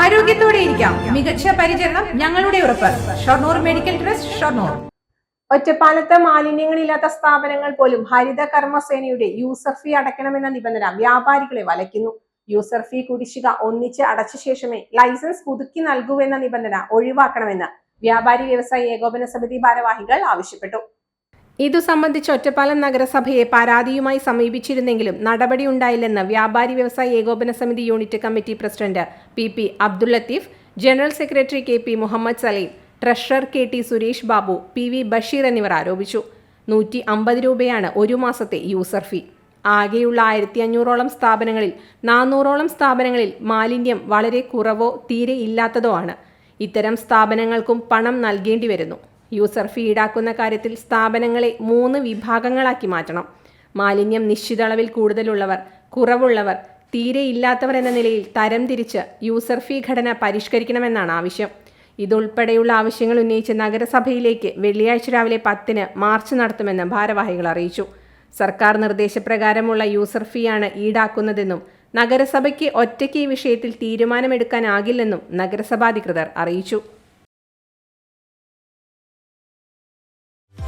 ആരോഗ്യത്തോടെ ഇരിക്കാം. മികച്ച പരിചരണം ഞങ്ങളുടെ ഉറപ്പ്. Shoranur medical trust Shoranur. ഒറ്റപ്പാലത്ത് മാലിന്യങ്ങളില്ലാത്ത സ്ഥാപനങ്ങൾ പോലും ഹരിത കർമ്മസേനയുടെ യൂസർ ഫീ അടയ്ക്കണമെന്ന നിബന്ധന വ്യാപാരികളെ വലയ്ക്കുന്നു. യൂസർ ഫീ കുടിശ്ശിക ഒന്നിച്ച് അടച്ച ശേഷമേ ലൈസൻസ് പുതുക്കി നൽകൂ എന്ന നിബന്ധന ഒഴിവാക്കണമെന്ന് വ്യാപാരി വ്യവസായി ഏകോപന സമിതി ഭാരവാഹികൾ ആവശ്യപ്പെട്ടു. ഇതു സംബന്ധിച്ച് ഒറ്റപ്പാലം നഗരസഭയെ പരാതിയുമായി സമീപിച്ചിരുന്നെങ്കിലും നടപടിയുണ്ടായില്ലെന്ന് വ്യാപാരി വ്യവസായ ഏകോപന സമിതി unit committee president P P Abdul Latheef general secretary K P Muhammed Saleem treasurer K T Suresh Babu P V Basheer എന്നിവർ ആരോപിച്ചു. നൂറ്റി അമ്പത് രൂപയാണ് ഒരു മാസത്തെ യൂസർ ഫീ. ആകെയുള്ള ആയിരത്തി അഞ്ഞൂറോളം സ്ഥാപനങ്ങളിൽ നാനൂറോളം സ്ഥാപനങ്ങളിൽ മാലിന്യം വളരെ കുറവോ തീരെ ഇല്ലാത്തതോ ആണ്. ഇത്തരം സ്ഥാപനങ്ങൾക്കും പണം നൽകേണ്ടി വരുന്നു യൂസർ ഫീ ഈടാക്കുന്ന കാര്യത്തിൽ സ്ഥാപനങ്ങളെ മൂന്ന് വിഭാഗങ്ങളാക്കി മാറ്റണം. മാലിന്യം നിശ്ചിത അളവിൽ കൂടുതലുള്ളവർ കുറവുള്ളവർ തീരെ ഇല്ലാത്തവർ എന്ന നിലയിൽ തരംതിരിച്ച് യൂസർ ഫീ ഘടന പരിഷ്കരിക്കണമെന്നാണ് ആവശ്യം. ഇതുൾപ്പെടെയുള്ള ആവശ്യങ്ങൾ ഉന്നയിച്ച് നഗരസഭയിലേക്ക് വെള്ളിയാഴ്ച രാവിലെ പത്തിന് മാർച്ച് നടത്തുമെന്ന് ഭാരവാഹികൾ അറിയിച്ചു. സർക്കാർ നിർദ്ദേശപ്രകാരമുള്ള യൂസർ ഫീയാണ് ഈടാക്കുന്നതെന്നും നഗരസഭയ്ക്ക് ഒറ്റയ്ക്ക് ഈ വിഷയത്തിൽ തീരുമാനമെടുക്കാനാകില്ലെന്നും നഗരസഭാധികൃതർ അറിയിച്ചു.